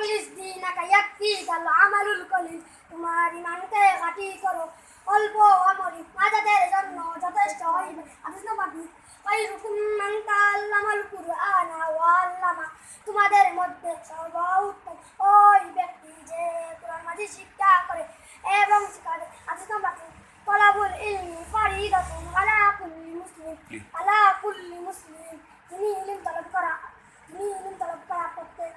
আখলিস দীনাকা ইয়াকফিকাল আমালুল কলিল তোমার ইমানকে খাঁটি করো। অল্প আমলি নাজাতের জন্য যথেষ্ট হইবে। হাদিস নম্বর দুই খায়রুকুম মান তাআল্লামাল কুরআনা ওয়া আল্লামা। তোমাদের মধ্যে সর্বোত্তম ওই ব্যক্তি যে কোরআন মাজিদ শিক্ষা করে এবং শিখাবে। হাদিস নম্বর তিন তলাবুল ইলমি ফারিদাতুন আলা কুল্লি মুসলিম। আলা কুল্লি মুসলিম। যিনি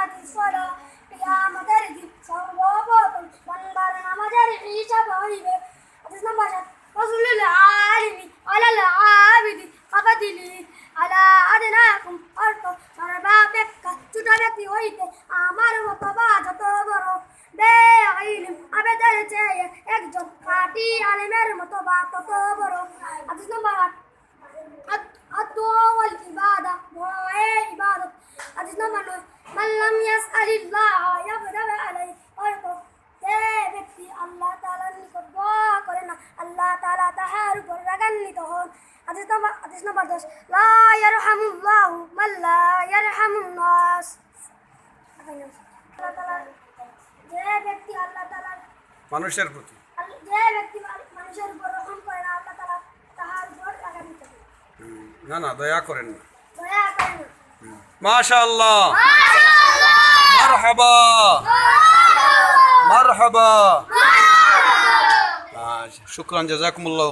মধুস্বর প্রিয়া আমাদের গীত সর্বপ্রথম বন্দার আমাদের হিসাব হইবে আদেশ নম্বর সাত রসুলুল আলিমি আলাল আবিদি কাবাদিলি আলা আদনাকুম অর্থ সর্বাপেক্ষা ছোট ব্যক্তি হইতে আমার মতো বা যত বড় বে আইলিম আবেদের চেয়ে একজন খাঁটি আলেমের মতো বা তত বড় আদেশ নম্বর আট মালাম ইয়াস আলিল্লাহ ইয়াবরাবে আলাই অর্থ যে ব্যক্তি আল্লাহ তাআলার নিকট দোয়া করে না আল্লাহ তাআলা তাহার উপর রাগান্বিত হন আদেশ নম্বর আদেশ নম্বর দশ লা ইয়ারহামুল্লাহু মান লা ইয়ারহামুন নাস আল্লাহ তাআলা যে ব্যক্তি আল্লাহ তাআলার মানুষের প্রতি। যে ব্যক্তি মানুষের উপর রহম করে না আল্লাহ তাআলা তাহার উপর রাগান্বিত না না দয়া করেন না। দয়া করেন না। মাশাআল্লাহ। মারহাবা মারহাবা শুকরান জাযাকুমুল্লাহ